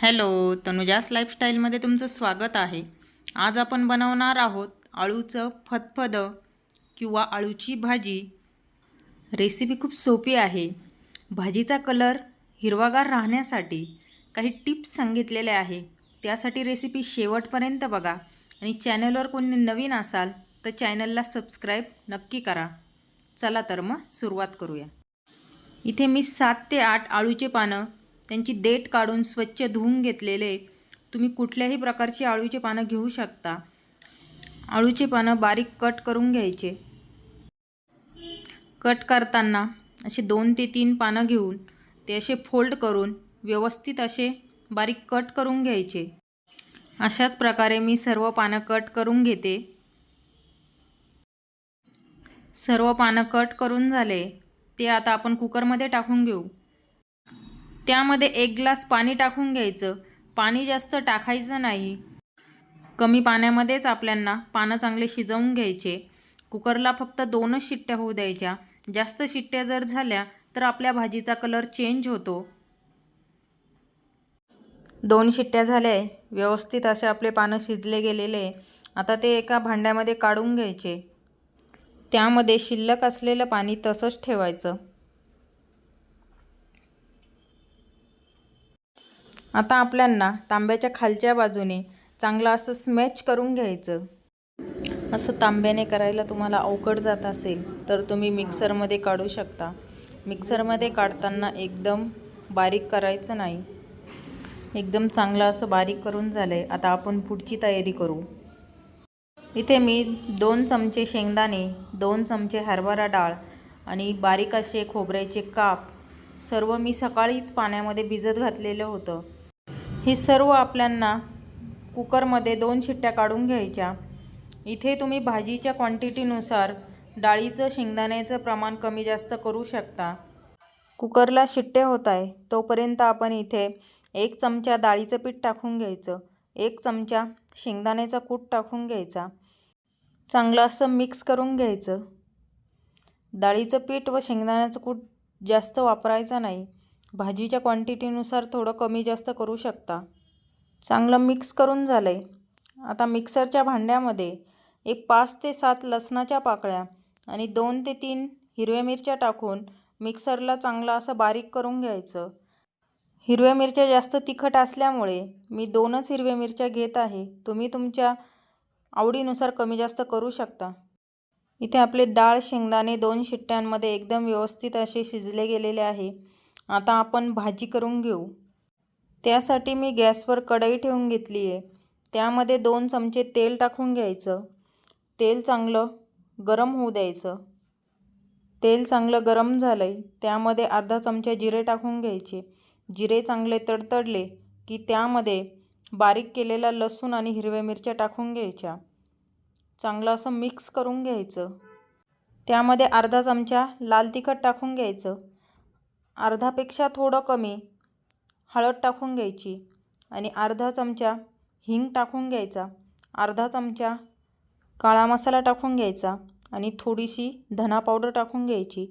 Hello तनुजास लाईफस्टाईलमध्ये तुमचं स्वागत आहे. आज आपण बनवणार आहोत आळूचं फतफदं किंवा आळूची भाजी. रेसिपी खूप सोपी आहे. भाजीचा कलर हिरवागार राहण्यासाठी काही टिप्स सांगितलेले आहे. त्यासाठी रेसिपी शेवटपर्यंत बघा आणि चॅनलवर कोणी नवीन असाल तर चॅनलला सबस्क्राईब नक्की करा. चला तर मग सुरुवात करूया. इथे मी सात ते आठ आळूचे पानं त्यांची देठ काढून स्वच्छ धुवून घेतलेले. तुम्ही कुठल्याही प्रकारची आळूचे पानं घेऊ शकता. आळूचे पानं बारीक कट करून घ्यायचे. कट करताना असे दोन ते तीन पानं घेऊन ते असे फोल्ड करून व्यवस्थित असे बारीक कट करून घ्यायचे. अशाच प्रकारे मी सर्व पानं कट करून घेते. सर्व पानं कट करून झाले. ते आता आपण कुकरमध्ये टाकून घेऊ. त्यामध्ये एक ग्लास पाणी टाकून घ्यायचं. पाणी जास्त टाकायचं नाही. कमी पाण्यामध्येच आपल्यांना पानं चांगले शिजवून घ्यायचे. कुकरला फक्त दोनच शिट्ट्या होऊ द्यायच्या. जास्त शिट्ट्या जर झाल्या तर आपल्या भाजीचा कलर चेंज होतो. दोन शिट्ट्या झाल्या व्यवस्थित असे आपले पानं शिजले गेलेले आता ते एका भांड्यामध्ये काढून घ्यायचे. त्यामध्ये शिल्लक असलेलं पाणी तसंच ठेवायचं. आता आपल्यांना तांब्याच्या खालच्या बाजूने चांगलं असं स्मॅच करून घ्यायचं. असं तांब्याने करायला तुम्हाला अवकड जात असेल तर तुम्ही मिक्सरमध्ये काढू शकता. मिक्सरमध्ये काढताना एकदम बारीक करायचं नाही. एकदम चांगलं असं बारीक करून झालं आहे आता आपण पुढची तयारी करू. इथे मी दोन चमचे शेंगदाणे दोन चमचे हरभरा डाळ आणि बारीक असे खोबऱ्याचे काप सर्व मी सकाळीच पाण्यामध्ये भिजत घातलेलं होतं. हे सर्व आपल्यांना कुकरमध्ये दोन शिट्ट्या काढून घ्यायच्या. इथे तुम्ही भाजीच्या क्वांटिटीनुसार डाळीचं शेंगदाण्याचं प्रमाण कमी जास्त करू शकता. कुकरला शिट्टे होत आहे तोपर्यंत आपण इथे एक चमचा डाळीचं पीठ टाकून घ्यायचं. एक चमचा शेंगदाण्याचा कूट टाकून घ्यायचा. चांगलं असं मिक्स करून घ्यायचं. डाळीचं पीठ व शेंगदाण्याचं कूट जास्त वापरायचं नाही. भाजीच्या क्वांटिटीनुसार थोडं कमी जास्त करू शकता. चांगलं मिक्स करून झालं आहे आता मिक्सरच्या भांड्यामध्ये एक पाच ते सात लसणाच्या पाकळ्या आणि दोन ते तीन हिरव्या मिरच्या टाकून मिक्सरला चांगलं असं बारीक करून घ्यायचं. हिरव्या मिरच्या जास्त तिखट असल्यामुळे मी दोनच हिरव्या मिरच्या घेत आहे. तुम्ही तुमच्या आवडीनुसार कमी जास्त करू शकता. इथे आपले डाळ शेंगदाणे दोन शिट्ट्यांमध्ये एकदम व्यवस्थित असे शिजले गेलेले आहे. आता आपण भाजी करून घेऊ. त्यासाठी मी गॅसवर कढई ठेवून घेतली आहे. त्यामध्ये दोन चमचे तेल टाकून घ्यायचं. तेल चांगलं गरम होऊ द्यायचं. तेल चांगलं गरम झालं आहे त्यामध्ये अर्धा चमचा जिरे टाकून घ्यायचे. जिरे चांगले तडतडले की त्यामध्ये बारीक केलेला लसूण आणि हिरव्या मिरच्या टाकून घ्यायच्या. चांगलं असं मिक्स करून घ्यायचं. त्यामध्ये अर्धा चमचा लाल तिखट टाकून घ्यायचं. अर्धापेक्षा थोडं कमी हळद टाकून घ्यायची आणि अर्धा चमचा हिंग टाकून घ्यायचा. अर्धा चमचा काळा मसाला टाकून घ्यायचा आणि थोडीशी धना पावडर टाकून घ्यायची.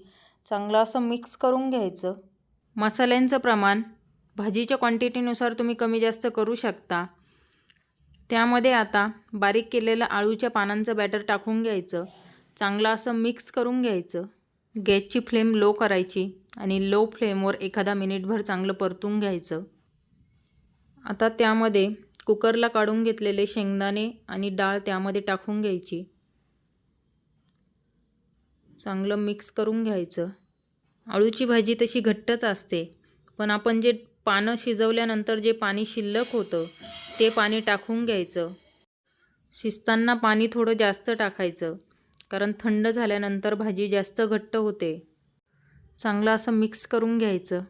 चांगलं असं मिक्स करून घ्यायचं. मसाल्यांचं प्रमाण भाजीच्या क्वांटिटीनुसार तुम्ही कमी जास्त करू शकता. त्यामध्ये आता बारीक केलेलं आळूच्या पानांचं बॅटर टाकून घ्यायचं. चांगलं असं मिक्स करून घ्यायचं. गॅसची फ्लेम लो करायची. आणि लो फ्लेमवर एखादा मिनिटभर चांगलं परतून घ्यायचं. आता त्यामध्ये कुकरला काढून घेतलेले शेंगदाणे आणि डाळ त्यामध्ये टाकून घ्यायची. चांगलं मिक्स करून घ्यायचं. आळूची भाजी तशी घट्टच असते पण आपण जे पानं शिजवल्यानंतर जे पाणी शिल्लक होतं ते पाणी टाकून घ्यायचं. शिजताना पाणी थोडं जास्त टाकायचं कारण थंड झाल्यानंतर भाजी जास्त घट्ट होते. चांगलं असं मिक्स करून घ्यायचं.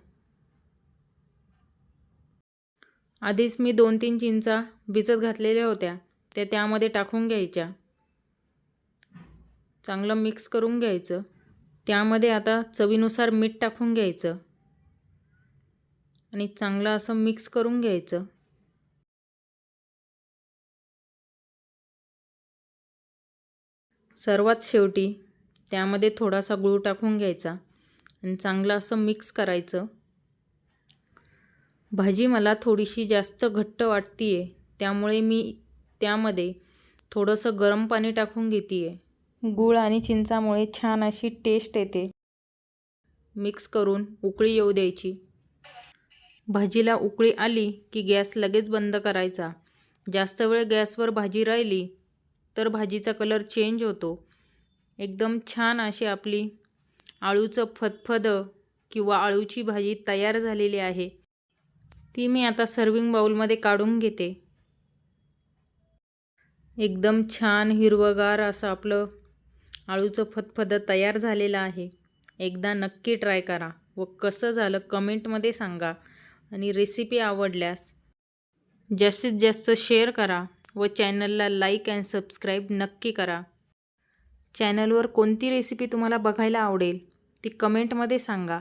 आधीच मी दोन तीन चिंचा भिजत घातलेल्या होत्या त्या त्यामध्ये टाकून घ्यायच्या. चांगलं मिक्स करून घ्यायचं. त्यामध्ये आता चवीनुसार मीठ टाकून घ्यायचं. आणि चांगलं असं मिक्स करून घ्यायचं. सर्वात शेवटी त्यामध्ये थोडासा गूळ टाकून घ्यायचा. आणि चांगलं असं मिक्स करायचं. भाजी मला थोडीशी जास्त घट्ट वाटते आहे त्यामुळे मी त्यामध्ये थोडंसं गरम पाणी टाकून घेते आहे गूळ आणि चिंचामुळे छान अशी टेस्ट येते. मिक्स करून उकळी येऊ द्यायची. भाजीला उकळी आली की गॅस लगेच बंद करायचा. जास्त वेळ गॅसवर भाजी राहिली तर भाजीचा कलर चेंज होतो. एकदम छान अशी आपली आळूचं फतफदं किंवा आळूची भाजी तयार झालेली आहे. ती मी आता सर्विंग बाऊलमध्ये काढून घेते. एकदम छान हिरवगार असं आपलं आळूचं फतफदं तयार झालेलं आहे. एकदा नक्की ट्राय करा व कसं झालं कमेंटमध्ये सांगा आणि रेसिपी आवडल्यास. जास्तीत जास्त शेअर करा व चॅनलला लाईक अँड सबस्क्राईब नक्की करा. चॅनलवर कोणती रेसिपी तुम्हाला बघायला आवडेल ती कमेंटमध्ये सांगा.